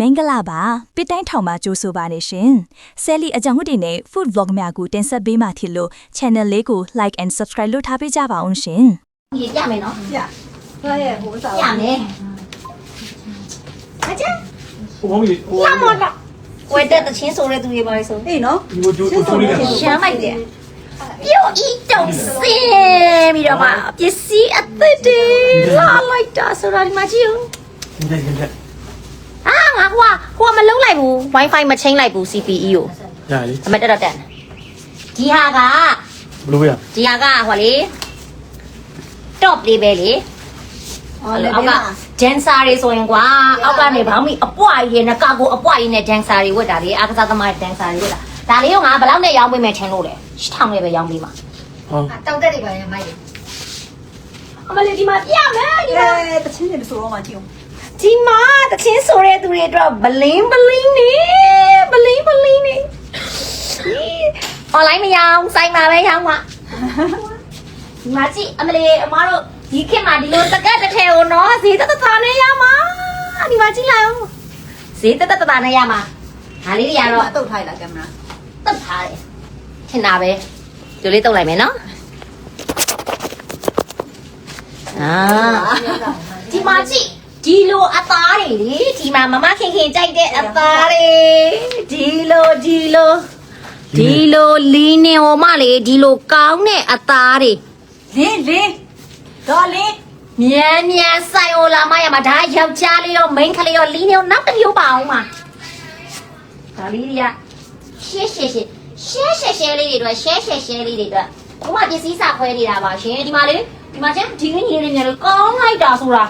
မင်္ဂလာပါပစ်တိုင်းထောင်မှာကြိုဆိုပါနေရှင်ဆယ်လီအကြောင်းဟုတ်တင်နဲ့ food vlog များကိုတင်ဆက်ပေးမှဖြစ်လို့ channel လေးကို like and subscribe လုပ်ထားပေးကြပါအောင်ရှင်ရေကြမယ်နော်ရဟဲ့ဟိုစားရမယ်အကျဟိုမီဟိုရမလားဝယ်တဲ့တချင်းဆိုတဲ့သူတွေပါလေဆိုအေးနော်ဒီလိုဂျိုးချိုးလေးရှမ်းလိုက်တယ်ပြောဤတုံးစင်ပြီးတော့မှပစ္စည်းအသစ်တွေလာလိုက်တာဆိုတာဒီမှာကြည့်ဦး အာငါကွာကိုကမလုံးလိုက်ဘူး wifi မချိန်းလိုက်ဘူး CPE ကိုညာလေအမတက်တော့တက်တယ်ဒီဟာကဘလို့ရဒီဟာကဟောလေ top လေးပဲလေအော်လေအောက်က dancer တွေဆိုရင်ကွာအောက်ကနေဘောင်းမီအပွားကြီးနဲ့ကကိုအပွားကြီးနဲ့ dancer တွေဝတ်တာလေအားကစားသမား dancer တွေဝတ်တာဒါလေးကငါဘယ်လောက်နဲ့ရောင်းပေးမယ်ထင်လို့လဲရှစ်ထောင်နဲ့ပဲရောင်းပေးမှာဟုတ်တောက်တက်တွေပါရမိုက်အမလေးဒီမှာပြမယ်ဒီမှာအဲတချင်းတွေဆိုတော့မှကြည့်အောင် ဒီမှာတချင်းဆိုတဲ့သူတွေအတွက်ဘလင်းဘလင်းနေဘလင်းဘလင်းနေ online မရောင်းစိုက်မှာပဲရောင်းမှာဒီမှာကြည့်အမလေးအမတို့ဒီခေတ်မှာဒီလိုတကက်တစ်ထည်ကိုနော်ဈေးသက်သက်သာနဲ့ရမှာဒီမှာကြည့်လိုက်အောင်ဈေးသက်သက်သာနဲ့ရမှာဒါလေးတွေကတော့တုတ်ထားရလားကင်မရာတက်ထားတယ်ထင်တာပဲဒီလေးတုတ်လိုက်မယ်နော်အာဒီမှာကြည့် ဒီလိုအသားတွေလေဒီမှာမမခင်ခင်ကြိုက်တဲ့အသားတွေဒီလိုဒီလိုဒီလိုလီနေဟိုမလေဒီလိုကောင်းတဲ့အသားတွေလင်းလင်းဒေါ်လင်းမြန်မြန်ဆိုင်အိုလာမရမှာဒါယောက်ျားလေးရောမိန်းကလေးရောလီနေရောနောက်တစ်မျိုးပါအောင်မှာဒါလေးတွေကရှဲရှဲရှဲရှဲရှဲရှဲလေးတွေတော့ရှဲရှဲရှဲလေးတွေတော့ဘုမပစ္စည်းစာခွဲနေတာပါရှင်ဒီမှာလေဒီမှာကျန်ဒီကင်းကြီးလေးများလို့ကောင်းလိုက်တာဆိုတာ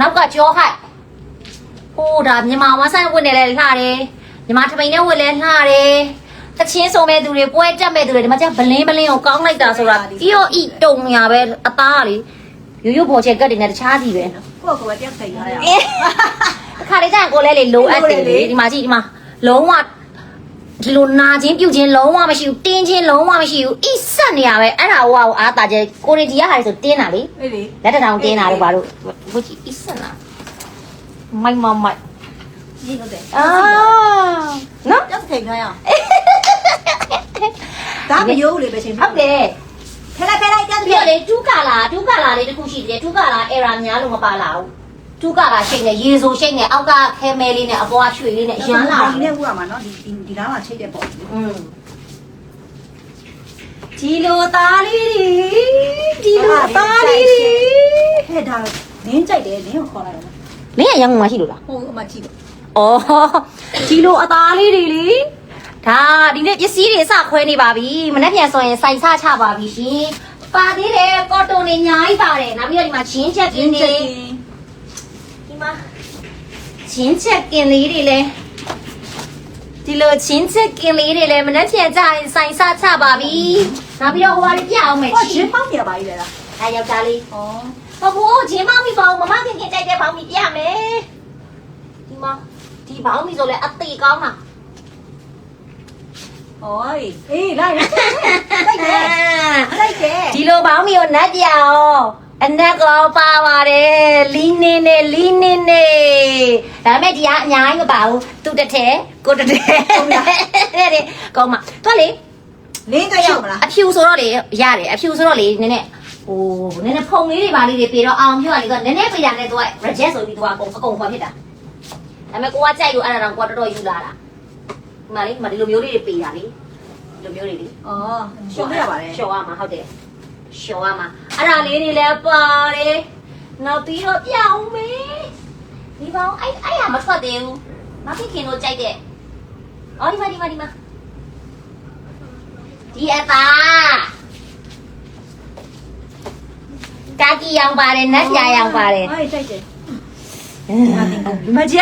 နောက်ကကြောဟိုက်ဟိုဒါမြန်မာဝမ်းဆိုင်ဝင်နေလဲလှတယ်မြန်မာထမိန်နဲ့ဝင်လဲလှတယ်တချင်းစုံမဲ့သူတွေပွဲတက်မဲ့သူတွေဒီမှာကျန်ဘလင်းဘလင်းကိုကောင်းလိုက်တာဆိုတာပြီးတော့ဤတုံညာပဲအသားကလေရိုးရိုးပေါ်ချက်ကတ်တွေနဲ့တခြားစီပဲကိုယ့်ကိုယ်ပဲပြတ်ခိုင်ရရအေးအခါလေးကျရင်ကိုလည်းလေလိုအပ်တယ်လေဒီမှာကြည့်ဒီမှာလုံးဝ ဒီလိုနာချင်းပြုတ်ချင်းလုံးဝမရှိဘူးတင်းချင်းလုံးဝမရှိဘူးအိဆက်နေရပဲအဲ့ဒါဟိုဟာကိုအားတာကျကိုရီဒီယာဟာလေဆိုတင်းတာလေအေးလေလက်တထောင်တင်းတာတို့ဘာလို့ဘုကြီးအိဆက်နာမိုက်မမိုက်ဒီလိုတဲ့အာနော်ပြတ်ခိုင်ရရဒါမရိုးလေပဲချင်းဟုတ်တယ်ဖဲလိုက်ဖဲလိုက်ပြတ်ပြလေတူးကလာတူးကလာလေးတစ်ခုရှိတယ်တူးကလာ error များလို့မပါလာဘူး တူးကလာရှိနေရေဆိုရှိနေအောက်ကခဲမဲလေးနဲ့အပေါ်ကရွှေလေးနဲ့ရမ်းလာဒီနဲ့ဟိုကမှာနော်ဒီဒီလားမှာချိတ်တဲ့ပေါ့อืมဒီလိုသားလေးတွေဒီလိုသားလေးတွေဟဲ့ဒါလင်းကြိုက်တယ်လင်းကိုခေါ်လိုက်တယ်လင်းရရန်ကုန်မှာရှိလို့လားဟိုအမကြည့်ဩဒီလိုအသားလေးတွေလေဒါဒီနေ့ပစ္စည်းတွေအစခွဲနေပါပြီမနေ့ပြန်ဆိုရင်စိုက်စချပါပြီရှင်ပါသေးတယ်ကော်တိုနေအများကြီးပါတယ်နောက်ပြီးတော့ဒီမှာဂျင်းချက်ကင်းတွေဒီမှာ ဂျင်းချက်ကင်းလေးတွေလည်းဒီလိုချင်းချက်ကင်းလေးတွေလည်းမနေ့ပြန်ကြရင်စိုက်စချပါပြီနောက်ပြီးတော့ဟိုဟာလေးပြအောင်မယ်ဟောချရှင်းင်းပေါင်းပြပါကြီးလေလားအဲယောက်ျားလေးဩဘဘိုးချင်းမောင်မီပေါ့မမခင်ခင်ကြိုက်တဲ့ဘောင်မီပြမယ်ဒီမှာဒီဘောင်မီဆိုလဲအသေးကောင်းမှာဟောအေးလိုက်လိုက်တယ်လိုက်တယ်ဒီလိုဘောင်မီကိုနတ်ပြအောင် အနက်ကောပါပါတယ်လီနင်းနဲ့လီနင်းနဲ့ဒါပေမဲ့ဒီကအများကြီးမပါဘူးသူတစ်ထဲကိုတစ်ထဲတဲ့တဲ့ကောင်းမှာသွားလေလင်းကရောက်မလားအဖြူဆိုတော့လေရတယ်အဖြူဆိုတော့လေနည်းနည်းဟိုနည်းနည်းဖုံလေးတွေပါလေးတွေပြေတော့အောင်ပြောရလေကနည်းနည်းပြေတာနဲ့သူက reject ဆိုပြီးသူကအကုန်အကုန်ခွာဖြစ်တာဒါပေမဲ့ကိုကကြိုက်လို့အဲ့ဒါတော့ကိုကတော်တော်ယူလာတာဒီမှာလေဒီမှာဒီလိုမျိုးလေးတွေပြေတာလေဒီလိုမျိုးလေးလေဩရှုံးရပါတယ်ရှော်ရမှာဟုတ်တယ် ရှော်ရမှာအဲ့ဒါလေးတွေလည်းပါတယ်နောက်ပြီးတော့ပြအောင်မေးဒီပေါင်းအဲ့အဲ့ရမထွက်သေးဘူးနောက်ခင်ခင်တို့ကြိုက်တဲ့အော်ဒီမှာဒီမှာဒီမှာဒီအသားကာကီရောင်ပါတယ်နတ်ပြာရောင်ပါတယ်အေးကြိုက်တယ်မကြ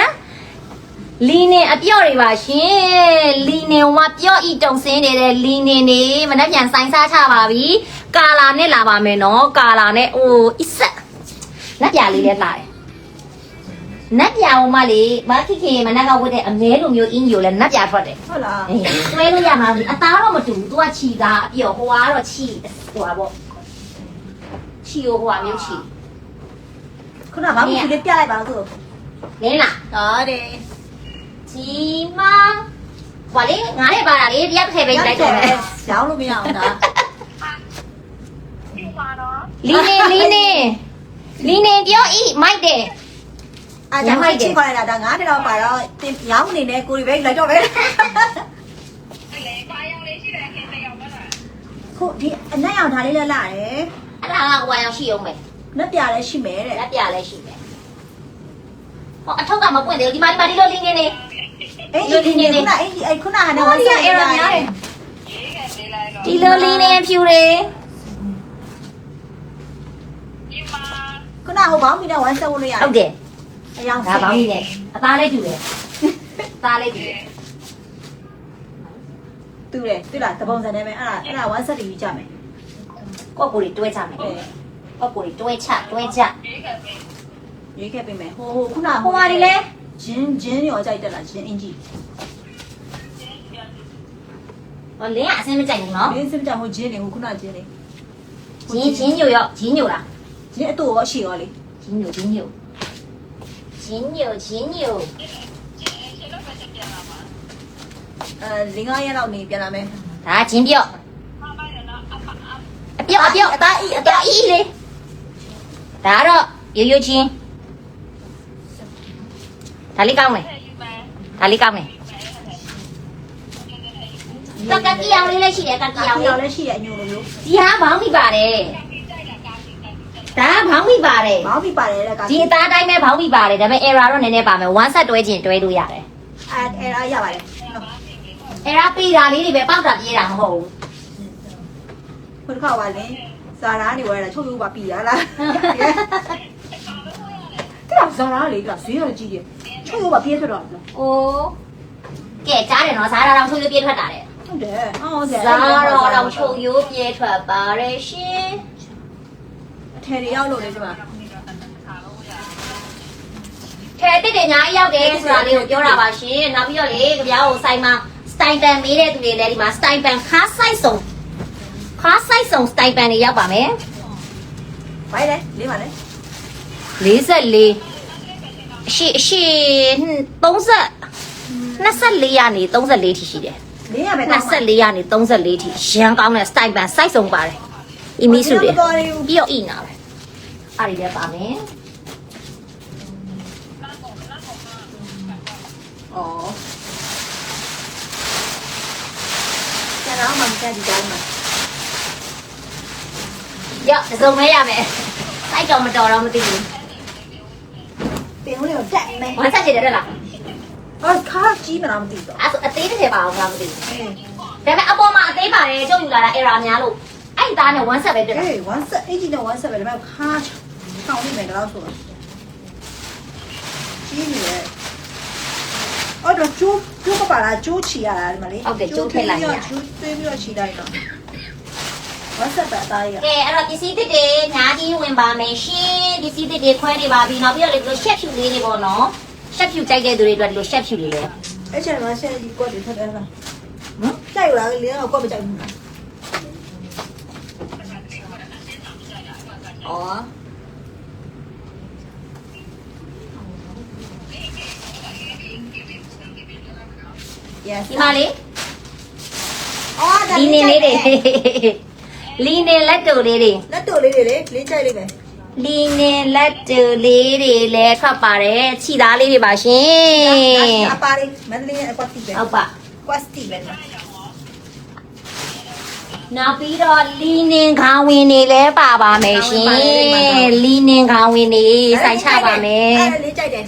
လီနေအပြော့တွေပါရှင်လီနေဝပြော့ဤတုံစင်းနေတဲ့လီနေနေမနှက်ပြန်ဆိုင်စားချပါပြီ ကာလာနဲ့လာပါမယ်နော်ကာလာနဲ့ဟိုအစ်ဆက်နတ်ပြလေးလည်းလာတယ်နတ်ပြဟိုမလေးမခိခေမနက်ကဝတ်တဲ့အမဲလိုမျိုးအင်းကြီးကိုလည်းနတ်ပြထွက်တယ်ဟုတ်လားအေးတွဲလို့ရမှာလေအသားတော့မတူဘူးသူကခြီသားအပြော့ဟိုကတော့ခြီဟိုပါပေါ့ခြီဟိုဟိုကမျိုးခြီခုနကဘာမှမလေးပြလိုက်ပါဆိုလင်းလားဟုတ်တယ်ဒီမှာဘာလဲငါနဲ့ပါတာလေတယောက်တစ်ထည့်ပဲယူလိုက်တော့မယ်ရောင်းလို့မရအောင်ဒါ လီနေလီနေလီနေပြောဤမိုက်တယ်အားကြောင့်ချင်းခေါ်လိုက်တာဒါငါးတတော့ပါတော့တင်ရောင်းနေနဲ့ကိုရီပဲလိုက်တော့ပဲခုဒီအနက်ရောင်ထားလေးလည်းလာတယ်အဲ့ဒါကဟိုအောင်ရှိအောင်မယ်လက်ပြလည်းရှိမယ်တဲ့လက်ပြလည်းရှိမယ်ဟောအထုပ်ကမပွင့်သေးဘူးဒီမှာဒီမှာဒီလိုလီနေနေအေးဒီနေခုနအေးအဲ့ခုနကလည်းဟောဒီကအေရာများတယ်ဒီလိုလီနေဖြူတယ် ခုနဟိုဘောင်းမီနဲ့ဝမ်းဆက်လို့ရဟုတ်တယ်အယောင်ဒါပေါင်းကြီးနဲ့အသားလေးတူတယ်အသားလေးတူတယ်တူတယ်တူလားတပုံစံနဲ့ပဲအဲ့ဒါအဲ့ဒါဝမ်းဆက်တွေယူကြမယ်ကိုယ့်ကိုယ်တွေတွဲချမယ်အဲကိုယ့်ကိုယ်တွေတွဲချတွဲချရွေးခဲ့ပေးမယ်ဟိုဟိုခုနဟိုဟာဒီလေဂျင်းဂျင်းရောကြိုက်တက်လားဂျင်းအင်ကြီးဟောလင်းကအစင်းမကြိုက်ဘူးနော်လင်းစင်ကြဟိုဂျင်းနေဟိုခုနဂျင်းနေဂျင်းဂျင်းညိုရောဂျင်းညိုလား ဂျင်းအတူရောရှိရောလေဂျင်းညိုဂျင်းညိုဂျင်းညိုဂျင်းညိုအဲလင်းကားရက်လောက်နေပြန်လာမယ်ဒါဂျင်းပြော့အပြော့အပြော့အသားအီအသားအီလေဒါကတော့ရိုးရိုးချင်းဒါလေးကောင်းမယ်ဒါလေးကောင်းမယ်ကကကီအောင်လေးလည်းရှိတယ်ကကီအအောင်တူလေးရောလည်းရှိတယ်အညိုလိုမျိုးဒီဟာဘောင်းမိပါတယ် ဒါကဘောင်းမိပါတယ်ဘောင်းပြပါတယ်တဲ့ကဒီအသားတိုင်းပဲဘောင်းမိပါတယ်ဒါပေမဲ့ error တော့နည်းနည်းပါမယ် one set တွဲခြင်းတွဲလို့ရတယ် အဲအဲအားရပါတယ် error ပေးတာလေးတွေပဲပောက်တာပြေးတာမဟုတ်ဘူး ခုတစ်ခါပါလင်းဇာရာနေဝဲတာချုပ်ရုပ်ပါပြီရလားတဲ့ဇာရာလေကဈေးရကြီးတယ်ချုပ်ရုပ်ပါပြေးထွက်တော့အိုးကဲကြားတယ်နော်ဇာရာတော်ချုပ်ရိုးပြေးထွက်တာတဲ့ဟုတ်တယ်အော်ဆရာဇာရာတော်ချုပ်ရိုးပြေးထွက်ပါတယ်ရှင်အ ထယ်တွေရောက်လို့လေဒီမှာထဲတက်တယ်ညာကြီးရောက်တယ်ဆိုတာလေးကိုပြောတာပါရှင်နောက်ပြီးတော့လေကြပြားကိုစိုင်းမှာစတိုင်ပန်မေးတဲ့သူတွေလည်းဒီမှာစတိုင်ပန်ခါဆိုင်စုံခါဆိုင်စုံစတိုင်ပန်တွေရောက်ပါမယ်ဘိုင်လေလေးပါလေ44အရှိအရှိ30 24ရာနေ34ထိရှိတယ်လေးရပဲတော့24ရာနေ34ထိရန်ကောင်းတဲ့စတိုင်ပန်စိုက်ဆုံးပါတယ် အီမီစုတွေပြီးတော့အီနာပဲအားရလည်းပါမယ်ဩကျန်တော့မှမတက်ဒီတိုင်းမှာရောက်တစ်စုံမဲရမယ်စိုက်တော့မတော်တော့မသိဘူးတင်ဦးလေးကိုတက်မယ်ဝမ်းဆက်ချင်တယ်လားအော်ခါကြီးမလားမသိတော့အဲ့ဆိုအသေးတစ်ထည်ပါအောင်လားမသိဘူးအေးဒါပေမဲ့အပေါ်မှာအသေးပါတယ်ကျုပ်ယူလာတာ error များလို့ အဲ့ဒီသားနဲ့ဝမ်းဆက်ပဲတွေ့တာအေး1 set အကြီးနဲ့1 set ပဲဒါပေမဲ့ခါထောင်းနေမယ်တော့ဆိုတော့ကြီးနေတယ်အော်တော့ကျိုးကျိုးပါလားကျိုးချီရတာဒီမှာလေကျိုးသွေးပြီးတော့ချီလိုက်တော့1 set ပဲအသားရကဲအဲ့တော့ပစ္စည်းတစ်တွေညာကြီးဝင်ပါမယ်ရှင်ပစ္စည်းတစ်တွေခွဲနေပါပြီနောက်ပြီးတော့လေဒီလိုရှက်ဖြူလေးတွေပေါ့နော်ရှက်ဖြူကြိုက်တဲ့သူတွေအတွက်ဒီလိုရှက်ဖြူလေးလေအဲ့ချက်မှာဆက်ကြီးကွက်တွေထွက်တယ်လားဟမ်ကြိုက်လားလေတော့ကွက်မကြိုက်ဘူးလား အော် Yes ဒီမှာလေအော်ဒါလီနေလေးတွေလီနေလက်တူလေးတွေလက်တူလေးတွေလေလေးကြိုက်လေးပဲလီနေလက်တူလေးတွေလည်းထွက်ပါတယ်ခြိသားလေးတွေပါရှင်အပါလေးမန္တလေးအကွက်တီပဲဟုတ်ပါကွက်တီပဲနော် နောက်ပြီးတော့လီနင်ခေါင်းဝင်တွေလည်းပါပါမယ်ရှင်လီနင်ခေါင်းဝင်တွေစိုက်ချပါမယ်အဲ့လေးကြိုက်တယ်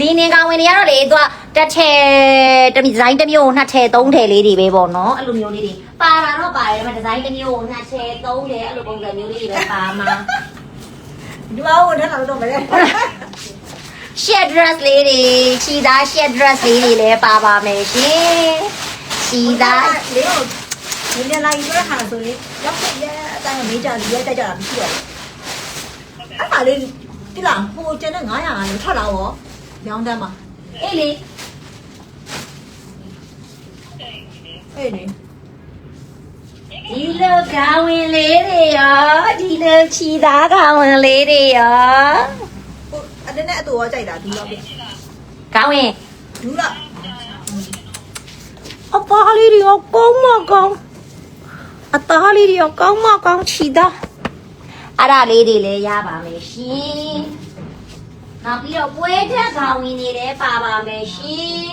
လီနင်ကောင်ဝင်တွေကတော့လေသူကတစ်ထည်တစ်ဒီဇိုင်းတစ်မျိုးနှစ်ထည်သုံးထည်လေးတွေပဲပေါ့နော်အဲ့လိုမျိုးလေးတွေပါတာတော့ပါတယ်ဒါပေမဲ့ဒီဇိုင်းတစ်မျိုးနှစ်ထည်သုံးထည်အဲ့လိုပုံစံမျိုးလေးတွေပဲပါမှာဒီမှာဝင်ထားတာတော့မလဲ shed dress လေးတွေခြီသား shed dress လေးတွေလည်းပါပါမယ်ရှင်ခြီသားလေးကို ဒီနေ့လိုက်ရခါဆိုလေရောက်တဲ့ရဲအတိုင်းမေးကြလေးရဲတက်ကြတာမရှိတော့အဲ့ပါလေးဒီလားဟိုကျန်တဲ့900ကလည်းထွက်လာရောရောင်းတန်းမှာအေးလေအေးလေဒီလိုကောင်ဝင်လေးတွေရောဒီလိုခြီသားကောင်ဝင်လေးတွေရောဟိုအတနည်းနည်းအတူရောကြိုက်တာဒူတော့ပြကောင်းရင်ဒူတော့အသားလေးတွေရောကောင်းမကောင်း အသားလေးတွေရောကောင်းမကောင်းချီတာအဲ့ဒါလေးတွေလည်းရပါမယ်ရှင်နောက်ပြီးတော့ပွဲချက်ခေါင်းဝင်နေလည်းပါပါမယ်ရှင်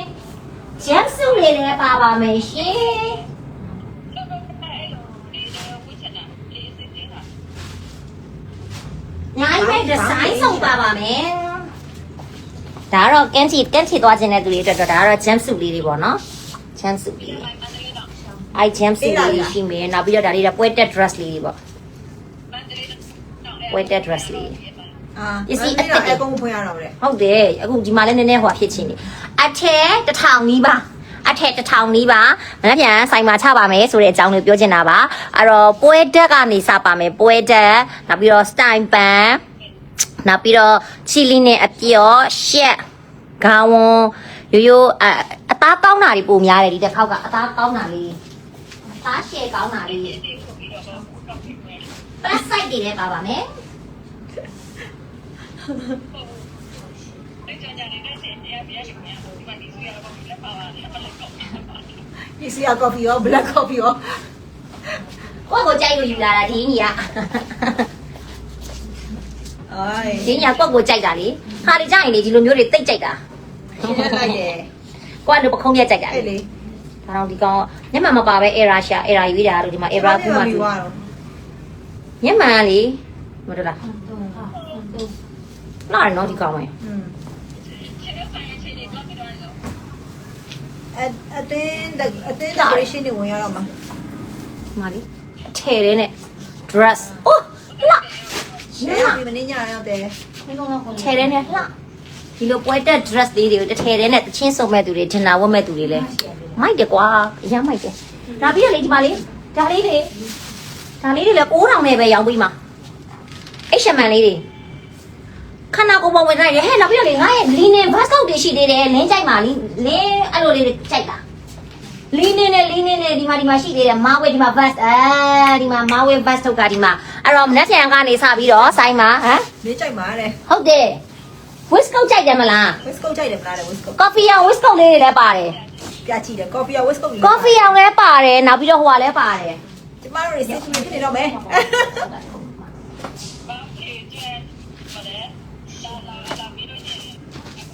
ဂျက်စုလေးလည်းပါပါမယ်ရှင်ညာရဲ့ဒီဇိုင်းဆုံးပါပါမယ်ဒါကတော့ကန်းချီကန်းချီသွားခြင်းတဲ့သူတွေအတွက်တော့ဒါကတော့ jump suit လေးတွေပေါ့နော် jump suit လေးတွေ အဲ jump suit လေးတွေရှိမယ်နောက်ပြီးတော့ဒါလေးကပွဲတက် dress လေးတွေပေါ့ပွဲတက် dress လေးတွေအာပစ္စည်းအသစ်တွေအကုန်ဖွင့်ရတော့တဲ့ဟုတ်တယ်အခုဒီမှာလည်းနည်းနည်းဟိုဖြစ်ချင်းနေအထက်တစ်ထောင်နီးပါအထက်တစ်ထောင်နီးပါမနေ့ပြန်ဆိုင်မှာချပါမယ်ဆိုတဲ့အကြောင်းလေးပြောချင်တာပါအဲ့တော့ပွဲတက်ကနေစပါမယ်ပွဲတက်နောက်ပြီးတော့ style pan နောက်ပြီးတော့ချီလီနဲ့အပြော့ရှက်ခေါင်းဝန်းရိုးရိုးအအသားကောင်းတာတွေပုံများတယ်ဒီတစ်ခေါက်ကအသားကောင်းတာလေး အသားရှယ်ကောင်းတာလေး plus size တွေလည်းပါပါမယ်ပစ္စည်းကကော်ဖီရော black coffee ရောကိုယ့်ကိုကြိုက်လို့ယူလာတာဒီညီကအိုးဒီညာကိုယ့်ကိုကြိုက်တာလေခါလေကြရင်လေဒီလိုမျိုးတွေတိတ်ကြိုက်တာရှင်းလိုက်တယ်ကိုယ့်ကတော့ပခုံးပြတ်ကြိုက်တာလေအဲ့လေ ဒါတော့ဒီကောင်ညမမပါပဲ error ရှာ error ရွေးတာတို့ဒီမှာ error ကူမှသူတော့ညမလေမတော်လားနားရနော်ဒီကောင်ပဲอืมအအတင်းအတင်း decoration တွေဝင်ရတော့မှာဒီမှာလေအထည်လေးနဲ့ dress အိုးလာရှင်းပြီမင်းညရောက်တယ်ထည်လေးနဲ့လှ ဒီလိုပွဲတက် dress လေးတွေကိုတစ်ထည်လေးနဲ့တချင်းစုံမဲ့သူတွေ dinner ဝတ်မဲ့သူတွေလဲမိုက်တယ်ကွာအရင်မိုက်တယ်ဒါပြီးတော့လေဒီမှာလေဒါလေးတွေဒါလေးတွေလည်း9000နဲ့ပဲရောင်းပေးမှာအိတ်ရှမန်လေးတွေခဏကိုပေါ်ဝင်လိုက်တယ်ဟဲ့နောက်ပြီးတော့လေငါရဲ့ linen bus out တွေရှိသေးတယ်လင်းကြိုက်မှာလင်းလင်းအဲ့လိုလေးတွေကြိုက်တာလင်းနေနဲ့လင်းနေနဲ့ဒီမှာဒီမှာရှိသေးတယ်မာဝဲဒီမှာ bus အဲဒီမှာမာဝဲ bus ထုတ်တာဒီမှာအဲ့တော့မနေ့ပြန်ကနေစပြီးတော့ဆိုင်မှာဟမ်မင်းကြိုက်မှာတဲ့ဟုတ်တယ် Wisco ကြိုက်တယ်မလား Wisco ကြိုက်တယ်မလားတဲ့ Wisco Coffee ရော Wisco လေးတွေလည်းပါတယ်ပြကြည့်တယ် coffee ရော Wisco ကြီး Coffee ရောလည်းပါတယ်နောက်ပြီးတော့ဟိုကလည်းပါတယ်ကျမတို့တွေစစ်စစ်ဖြစ်နေတော့မယ်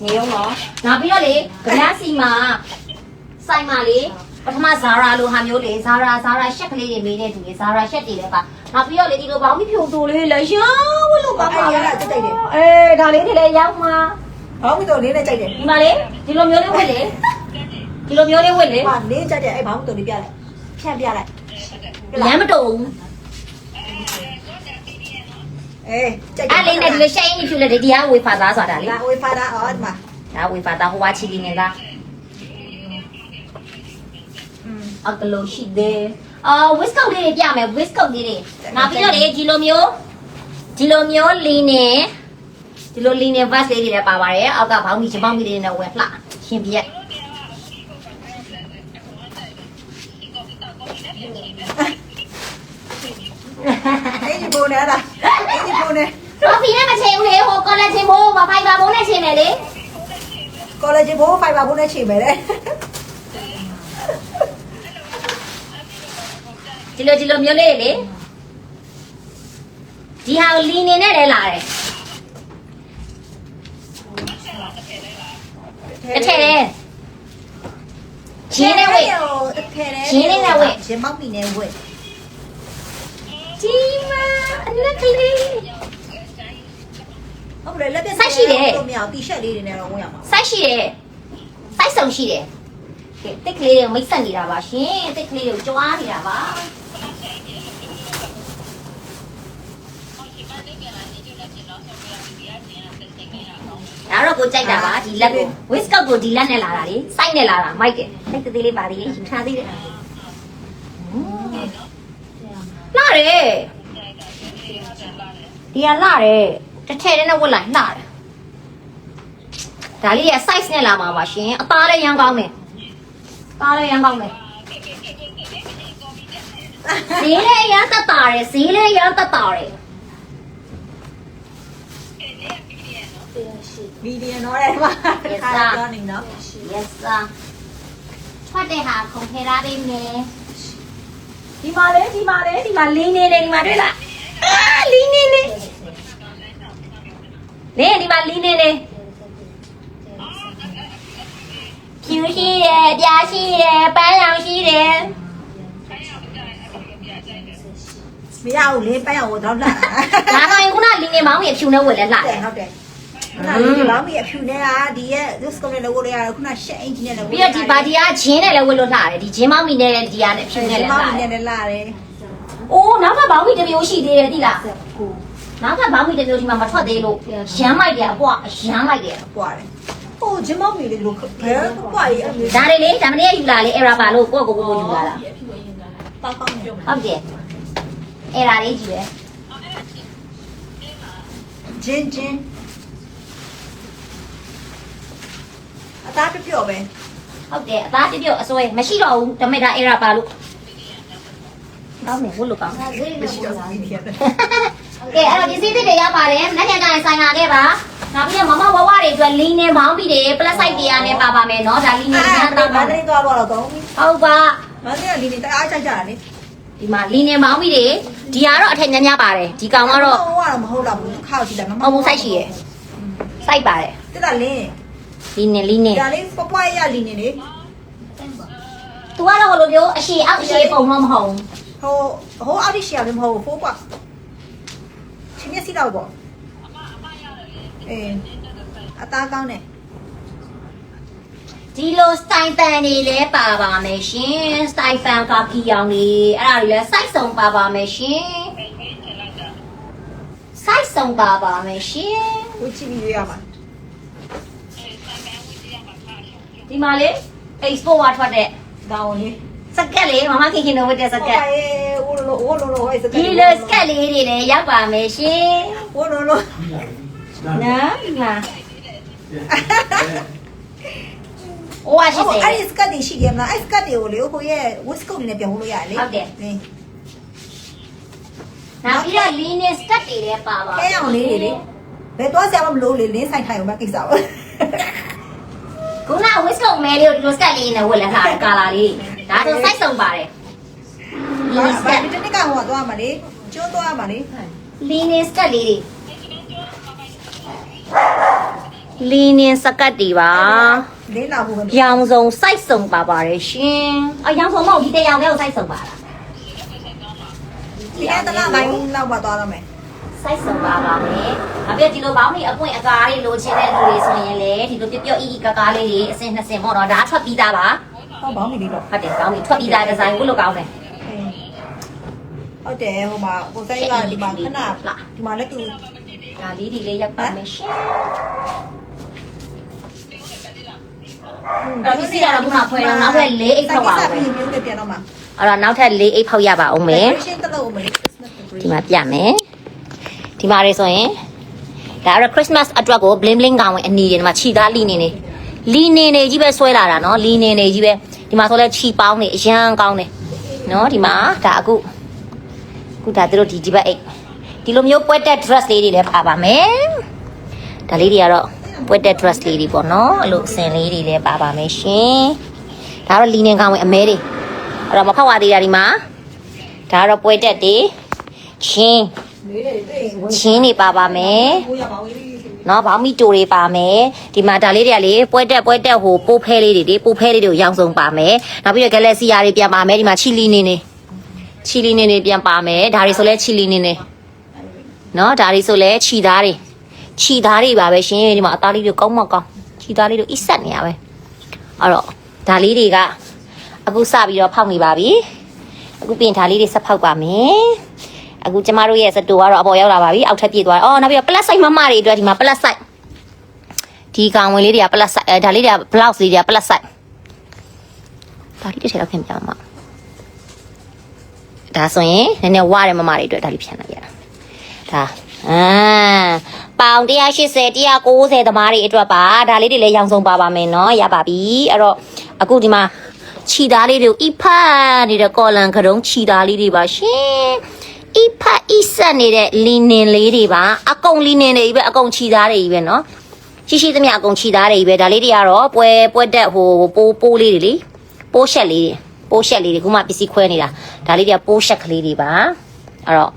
နေရောနော်နောက်ပြီးတော့လေကလပ်စီမှာဆိုင်မှာလေပထမဇာရာလိုဟာမျိုးလေဇာရာဇာရာရှက်ကလေးတွေမေးတဲ့သူလေဇာရာရှက်တွေလည်းပါ နောက်ပြီးတော့လေဒီလိုဘောင်းမဖြူတူလေးလည်းရောင်းဝလို့ပါပါအဲ့ဒါကြိုက်တယ်အေးဒါလေးတွေလည်းရောက်မှာဘောင်းမတော်လေးနဲ့ကြိုက်တယ်ဒီမှာလေဒီလိုမျိုးလေးဝစ်လေဒီလိုမျိုးလေးဝစ်လေဟာလင်းကြိုက်တယ်အဲ့ဘောင်းမတော်လေးပြလိုက်ဖြန့်ပြလိုက်လမ်းမတုံဘူးအေးကြိုက်တယ်အဲ့လေးနဲ့ဒီလိုရှိုင်းနေဖြူလေဒီဟာဝေဖာသားဆိုတာလေလာဝေဖာတာအော်ဒီမှာဒါဝေဖာသားဟိုဝါချီလီနေတာอืมအကလို့ရှိသေး အော်ဝစ်ကောက်လေးတွေပြမယ်ဝစ်ကောက်လေးတွေနောက်ပြီးတော့လေဒီလိုမျိုးဒီလိုမျိုးလင်းနေဒီလိုလင်းနေဗတ်လေးတွေလည်းပါပါတယ်အောက်ကဘောင်းမီချပေါင်းမီတွေနဲ့ဝယ်လှရှင်ပြက်အဲ့ဒီဘုံနဲ့လားအဲ့ဒီဘုံနဲ့ကော်ဖီနဲ့မချင်ဘူးလေဟိုကော်လက်ချင်ဖို့မဖိုင်ပါဘုံနဲ့ချင်တယ်လေကော်လေဂျဘိုးဖိုင်ဘာဘုံနဲ့ချိန်မယ်တဲ့ ဒီလိုဒီလိုမျိုးလေးလေဒီဟာကိုလီနေနဲ့လည်းလာတယ်တစ်ထည့်တယ်ချင်းနဲ့ဝိတ်တစ်ခဲတယ်ရင်းနဲ့နဲ့ဝတ်ရင်မောက်မီနဲ့ဝတ်ဒီမာအလက်ကလေးဟုတ်တယ်လက်ပြဆိုက်ရှိတယ်တော့မရအောင်တီရှပ်လေးတွေနဲ့တော့ဝင်ရမှာစိုက်ရှိတယ်စိုက်ဆောင်ရှိတယ်ကဲတစ်ကလေးတွေကိုမိတ်ဆက်နေတာပါရှင်တစ်ကလေးတွေကိုကြွားနေတာပါ ဒါတော့ကိုကြိုက်တာပါဒီလက်ကို whisk out ကိုဒီလက်နဲ့လာတာလေစိုက်နဲ့လာတာမိုက်တယ်စိတ်သေးလေးပါသေးတယ်ယူထားသေးတယ်လာတယ်ဒီကလာတယ်တစ်ထည့်နဲ့ဝတ်လိုက်လာတယ်ဒါလေးရဲ့ size နဲ့လာမှာပါရှင်အသားလည်းရမ်းကောင်းတယ်သားလည်းရမ်းကောင်းတယ်ဈေးလည်းရမ်းတက်တာတယ်ဈေးလည်းရမ်းတက်တာတယ် မီဒီယံတော့တယ်မှာခါတော့နေနော် yes sir ထွက်တဲ့ဟာခုံထဲထားပေးမယ်ဒီမှာလေဒီမှာလေဒီမှာလင်းနေလေဒီမှာတွေ့လားအာလင်းနေလေလေဒီမှာလင်းနေလေဖြူရှိတယ်ပြားရှိတယ်ပန်းရောင်ရှိတယ်မရဘူးလေပန်းအောင်တော့လာဒါဆိုရင်ခုနလင်းနေမောင်းရဲ့ဖြူနဲ့ဝယ်လဲလှတယ်ဟုတ်တယ် နားလေးဘာမီအဖြူနေတာဒီရဲ့ this ကုန်းနဲ့လောကိုရခုနရှက်အင်ဂျင်နဲ့လောပြီးတော့ဒီပါတီကဂျင်းနဲ့လည်းဝယ်လို့လှတယ်ဒီဂျင်းမောင်းမီနဲ့ဒီကနဲ့ဖြူနဲ့လည်းမောလှင်တယ်နဲ့လည်းလာတယ်အိုးနောက်ကဘောင်းမီတစ်မျိုးရှိသေးတယ်သိလားနောက်ကဘောင်းမီတစ်မျိုးဒီမှာမထွက်သေးလို့ရမ်းလိုက်တယ်အပွားရမ်းလိုက်တယ်ပွားတယ်ဟိုဂျမောင်မီလေးတို့ဘယ်ပွားရေးအမေဒါတွေလေဒါမနေ့ကယူလာလေအဲ့ဒါပါလို့ကိုယ့်ကိုယ်ကိုယ်ယူလာတာတောက်တောက်ကြုံဟုတ်တယ်အဲ့ဒါလေးကြီးပဲဂျင်းဂျင်း အသားပြပြော့ပဲဟုတ်တယ်အသားပြပြုတ်အစွဲမရှိတော့ဘူးဒါပေမဲ့ဒါအဲ့ဒါပါလို့ကောင်းတယ်ဝတ်လို့ကောင်းတယ်မရှိတော့ဘူးဖြစ်တယ်ကဲအဲ့တော့ဒီစီးသစ်တွေရပါတယ်။လက်ညကနေဆိုင်လာခဲ့ပါ။နောက်ပြီးတော့မမဝဝတွေအတွက်လင်းနေမောင်းပြီးတယ် plus size တရားနဲ့ပါပါမယ်နော်။ဒါလင်းနေအဲ့တဒါန်းမတော့န္တလေးသွားတော့တော့ဟုတ်ပါမန္တလေးကလီနေတအားကြကြတာလေဒီမှာလင်းနေမောင်းပြီးတယ်။ဒီကတော့အထက်များများပါတယ်။ဒီကောင်ကတော့ဟိုကတော့မဟုတ်တော့ဘူးခါကြည့်တယ်မအုံမစိုက်ရှိရယ်။စိုက်ပါတယ်တက်တာလင်း။ လင်းနေလင်းနေဒါလေးပပွားရလီနေလေ။ तू ကတော့ဟိုလိုမျိုးအရှိအောက်အရှိပုံမှမဟုတ်ဘူးဟိုဟိုအော်ဒီရှီရတယ်မဟုတ်ဘူးဖိုးကွာချင်းမျက်စိတော့ပေါ့အေးအသားကောင်းတယ်။ဒီလို style တန်နေလဲပါပါမယ်ရှင်။ style fan ကဖီရောင်နေအဲ့ဒါတွေလဲ size စုံပါပါမယ်ရှင်။ size စုံပါပါမယ်ရှင်။ဝစ်ချီပြီးရွေးရမှာ ဒီမှာလေ export ဝါထွက်တဲ့ဒါဝင်လေစကက်လေးမမခင်ခင်တို့ဝတ်တဲ့စကက်အေးဝလိုလိုဝလိုလိုဟဲ့စကဒီလိုစကက်လေးတွေလည်းရောက်ပါမယ်ရှင်ဝလိုလိုနော်ဒီမှာโอ้ရှိဟိုစေအဲ့ဒီစကတ်တွေရှိတယ်မလားအဲ့စကတ်တွေကိုလေဟိုရဲ့ဝစ်ကုတ်နဲ့ပြန်ဟိုလို့ရတယ်လေဟုတ်တယ်နင်းနောက်ပြီးတော့လင်းနဲ့စကက်တွေလည်းပါပါကဲအောင်လေးတွေလေဘယ်သွားဆရာမမလို့လေ ခုနဝစ်ကုတ်မဲလေးကိုဒီလိုစကက်လေးနဲ့ဝတ်လက်ထားတဲ့ကာလာလေးဒါဆို size စုံပါတယ်လဘာင်းစကဘာက်ဒီတနစ်ကဟိုသွားမှာလေကျွန်းသွားမှာလေလင်းနဲ့စကက်လေးတွေလင်းနဲ့စကက်တွေပါလင်းလာဖို့ပဲရောင်စုံ size စုံပါပါတယ်ရှင်အရောင်စုံမဟုတ်ဒီတရောင်လေးကို size စုံပါလားဒီကတလားပိုင်းလောက်မှသွားတော့မယ် စိုက်စုံပါပါမယ်။အပြည့်ဒီလိုပေါင်းနေအပွင့်အကားလေးလိုချင်တဲ့လူတွေဆိုရင်လေဒီလိုပြပြအီအီကားကားလေးတွေအစင်နှစ်စင်ပေါ့နော်ဒါထွက်ပြီးသားပါဟောဘောင်းမီလေးတော့။ဟုတ်တယ်ကောင်းပြီထွက်ပြီးသားဒီဇိုင်းကိုလိုကောင်းတယ်ဟုတ်တယ်ဟိုမှာကိုစိုက်ကဒီမှာခဏဒီမှာလက်တူ။ဒါလေးဒီလေးရောက်ပါမယ်ရှင်။အဲ့ဒီစီရတော့ခုနဖွဲတော့နောက်ထပ်၄အိတ်ဖောက်ပါဦးမယ်ပြီးမျိုးနဲ့ပြန်တော့မှာ။အဲ့တော့နောက်ထပ်၄အိတ်ဖောက်ရပါအောင်မယ်ရှင်းတလို့မယ်။ဒီမှာပြမယ်။ ဒီမှာရေဆိုရင်ဒါကတော့ Christmas အတွက်ကို bling bling ကောင်းဝင်အနီတွေဒီမှာခြိသားလီနေနေလီနေနေကြီးပဲဆွဲလာတာနော်လီနေနေကြီးပဲဒီမှာဆိုလဲခြိပေါင်းနေအရန်ကောင်းတယ်နော်ဒီမှာဒါအခုအခုဒါတို့ဒီဒီဘက်အိတ်ဒီလိုမျိုးပွဲတက် dress လေးတွေလည်းပါပါမယ်ဒါလေးတွေကတော့ပွဲတက် dress လေးတွေပေါ့နော်အဲ့လိုအစင်လေးတွေလည်းပါပါမယ်ရှင်ဒါတော့လီနေကောင်းဝင်အမဲတွေအဲ့တော့မဖောက်ရသေးတာဒီမှာဒါကတော့ပွဲတက်တွေချင်းလေးတွေတွေ့ဝင် ချင်းတွေပါပါမယ်ကိုရပါဝေးလေးနော်ဘောင်းမီတိုတွေပါမယ်ဒီမှာဒါလေးတွေကလေပွဲတက်ပွဲတက်ဟိုပိုးဖဲလေးတွေလေပိုးဖဲလေးတွေကိုရောင်းစုံပါမယ်နောက်ပြီးတော့ galaxy ရာတွေပြန်ပါမယ်ဒီမှာချီလီနေနေချီလီနေနေပြန်ပါမယ်ဒါတွေဆိုလဲချီလီနေနေနော်ဒါတွေဆိုလဲခြီသားတွေခြီသားတွေပါပဲရှင်ဒီမှာအသားလေးတွေကောင်းမကောင်းခြီသားလေးတွေအစ်ဆက်နေရပဲအဲ့တော့ဒါလေးတွေကအခုစပြီးတော့ဖောက်နေပါပြီအခုပြင်ဒါလေးတွေဆက်ဖောက်ပါမယ် အခုကျမတို့ရဲ့စတိုကတော့အပေါ်ရောက်လာပါပြီအောက်ထပ်ပြေးသွားတယ်အော်နောက်ပြီးတော့ plus size မမတွေအတွက်ဒီမှာ plus size ဒီကောင်ဝင်လေးတွေက plus size အဲဒါလေးတွေက blouse လေးတွေက plus size ဒါလေးတစ်ထည်လောက်ခင်ပြမှာဒါဆိုရင်နည်းနည်းဝါတယ်မမတွေအတွက်ဒါလေးဖြန့်လိုက်ရတာဒါအာပေါင်180 190သမားတွေအတွက်ပါဒါလေးတွေလည်းရောင်စုံပါပါမယ်เนาะရပါပြီအဲ့တော့အခုဒီမှာခြီသားလေးတွေကိုအဖတ်နေတဲ့ကော်လန်ကတုံးခြီသားလေးတွေပါရှင် အဖတ်အဆက်နေတဲ့လီနင်လေးတွေပါအကုန်လီနင်တွေကြီးပဲအကုန်ခြီသားတွေကြီးပဲเนาะ ရှိရှိသမျှအကုန်ခြိသားတွေကြီးပဲဒါလေးတွေကတော့ပွဲပွဲတက်ဟိုပိုးပိုးလေးတွေလေပိုးရှက်လေးတွေပိုးရှက်လေးတွေခုမှပစ္စည်းခွဲနေတာဒါလေးတွေကပိုးရှက်ကလေးတွေပါအဲ့တော့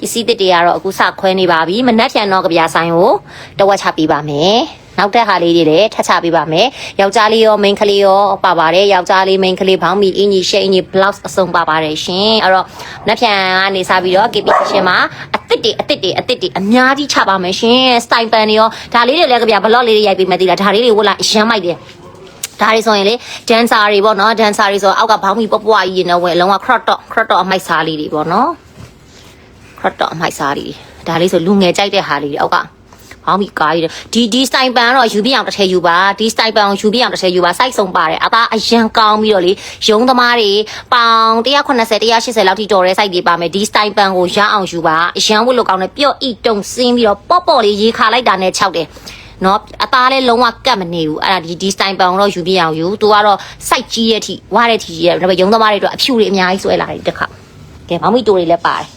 ပစ္စည်းတစ်တွေကတော့အခုစခွဲနေပါပြီမနှက်ဖြန်တော့ကြပြဆိုင်ကိုတဝက်ချပေးပါမယ် နောက်တဲ့ဟာလေးတွေလည်းထပ်ချပေးပါမယ်ယောက်ျားလေးရောမိန်းကလေးရောပါပါတယ်ယောက်ျားလေးမိန်းကလေးဘောင်းမီအင်ကြီးရှိတ်အင်ကြီး blouse အစုံပါပါတယ်ရှင်အဲ့တော့နှက်ဖြန်ကနေစပြီးတော့ KP Kitchen မှာအစ်စ်တွေအစ်စ်တွေအစ်စ်တွေအများကြီးချပါမယ်ရှင်စတိုင်ပန်တွေရောဒါလေးတွေလည်းကြပြဘလော့လေးတွေရိုက်ပေးမယ်တိလားဒါလေးတွေဝတ်လိုက်ရမ်းမိုက်တယ်ဒါတွေဆိုရင်လေဒန်ဆာတွေပေါ့နော်ဒန်ဆာတွေဆိုအောက်ကဘောင်းမီပွားပွားကြီးနေဝဲအလုံးဝ crop top crop top အမိုက်စားလေးတွေပေါ့နော် crop top အမိုက်စားလေးတွေဒါလေးဆိုလူငယ်ကြိုက်တဲ့ဟာလေးတွေအောက်က ဘောင်းမီကားကြီးတွေဒီဒီစတိုင်ပန်တော့ယူပြအောင်တစ်ထည့်ယူပါဒီစတိုင်ပန်ကိုယူပြအောင်တစ်ထည့်ယူပါစိုက်ဆုံးပါတယ်အသားအရန်ကောင်းပြီးတော့လေရုံးသမားတွေပေါင်190 180လောက်ထိတော်တဲ့စိုက်တွေပါမယ်ဒီစတိုင်ပန်ကိုရအောင်ယူပါအရန်ဝတ်လို့ကောင်းတယ်ပျော့ဤတုံစင်းပြီးတော့ပေါ့ပေါ့လေးရေခါလိုက်တာနဲ့ခြောက်တယ်နော်အသားလည်းလုံးဝကတ်မနေဘူးအဲ့ဒါဒီဒီစတိုင်ပန်ကိုတော့ယူပြအောင်ယူသူကတော့စိုက်ကြီးရဲ့အထိဝါတဲ့ထိကြီးရဲ့ဒါပေမဲ့ရုံသမားတွေအတွက်အဖြူတွေအများကြီးဆွဲလာတယ်တစ်ခါကဲမောင်မီတိုတွေလည်းပါတယ်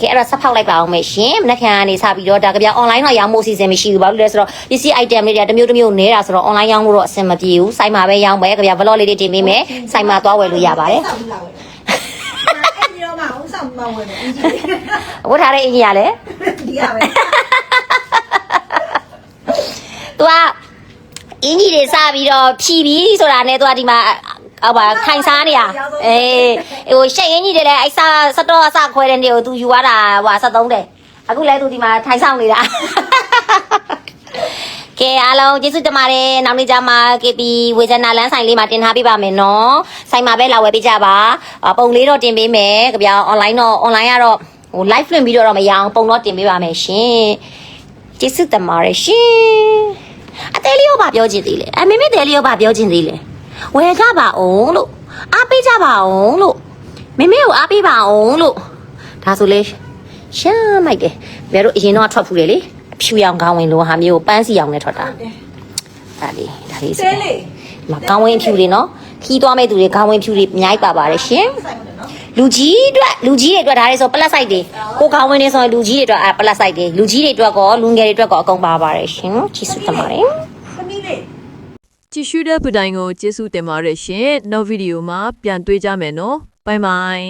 ကဲအဲ့တော့ဆက်ဖောက်လိုက်ပါအောင်မယ်ရှင်မနက်ခန်ကနေစပြီးတော့ဒါကြပြ online တော့ရောင်းဖို့အစီအစဉ်မရှိဘူးဘာလို့လဲဆိုတော့ပစ္စည်း item လေးတွေကတစ်မျိုးတစ်မျိုးနေတာဆိုတော့ online ရောင်းဖို့တော့အဆင်မပြေဘူးစိုက်မှာပဲရောင်းပဲကြပြ vlog လေးတွေတင်ပေးမယ်စိုက်မှာသွားဝယ်လို့ရပါတယ်ဆောက်ပြီးလာဝယ်အဲ့ဒီတော့မှဥဆောင်မဝယ်မယ်အင်ဂျီဝတ်ထားတဲ့အင်ကြီးကလည်းဒီကပဲသူကအင်းကြီးတွေစပြီးတော့ဖြီပြီးဆိုတာနဲ့သူကဒီမှာ ဟောပါခိုင်စားနေရအေးဟိုရှက်အင်းကြီးတွေလည်းအိုက်စားစတော့အစခွဲတဲ့နေ့ကိုသူယူရတာဟို73တဲ့အခုလည်းသူဒီမှာထိုင်ဆောင်နေတာကဲအားလုံးကျေးဇူးတင်ပါတယ်နောက်နေ့ကျမှ KP ဝေဇနာလန်းဆိုင်လေးမှာတင်ထားပေးပါမယ်နော်ဆိုင်မှာပဲလာဝယ်ပေးကြပါအာပုံလေးတော့တင်ပေးမယ်ကြပြ online တော့ online ကတော့ဟို live လွှင့်ပြီးတော့မရအောင်ပုံတော့တင်ပေးပါမယ်ရှင်ကျေးဇူးတင်ပါတယ်ရှင်အသေးလေးရောဗာပြောချင်သေးလေအမေမေသေးလေးရောဗာပြောချင်သေးလေ ဝယ်ကြပါအောင်လို့အားပေးကြပါအောင်လို့မေမေကိုအားပေးပါအောင်လို့ဒါဆိုလေရှမ်းမိုက်တယ်ဘယ်တော့အရင်တော့ထွက်ဖူးတယ်လေဖြူရောင်ကောင်းဝင်လိုဟာမျိုးကိုပန်းစီရောင်နဲ့ထွက်တာဒါလေးဒါလေးစတဲလေးမကောင်းဝင်ဖြူတွေနော်ခီးသွားမဲ့သူတွေကောင်းဝင်ဖြူတွေအများကြီးပါပါတယ်ရှင်ဆိုင်မတယ်နော်လူကြီးအတွက်လူကြီးတွေအတွက်ဒါတွေဆို plus size တွေကိုကောင်းဝင်နေဆိုရင်လူကြီးတွေအတွက်အဲ plus size တွေလူကြီးတွေအတွက်ကောလူငယ်တွေအတွက်ကောအကုန်ပါပါတယ်ရှင်ချစ်စုတပါတယ်သမီးလေး ကြည့်ရှုတဲ့ဗီဒီယိုကိုကျေးဇူးတင်ပါတယ်ရှင်နောက်ဗီဒီယိုမှာပြန်တွေ့ကြမယ်နော်ဘိုင်ဘိုင်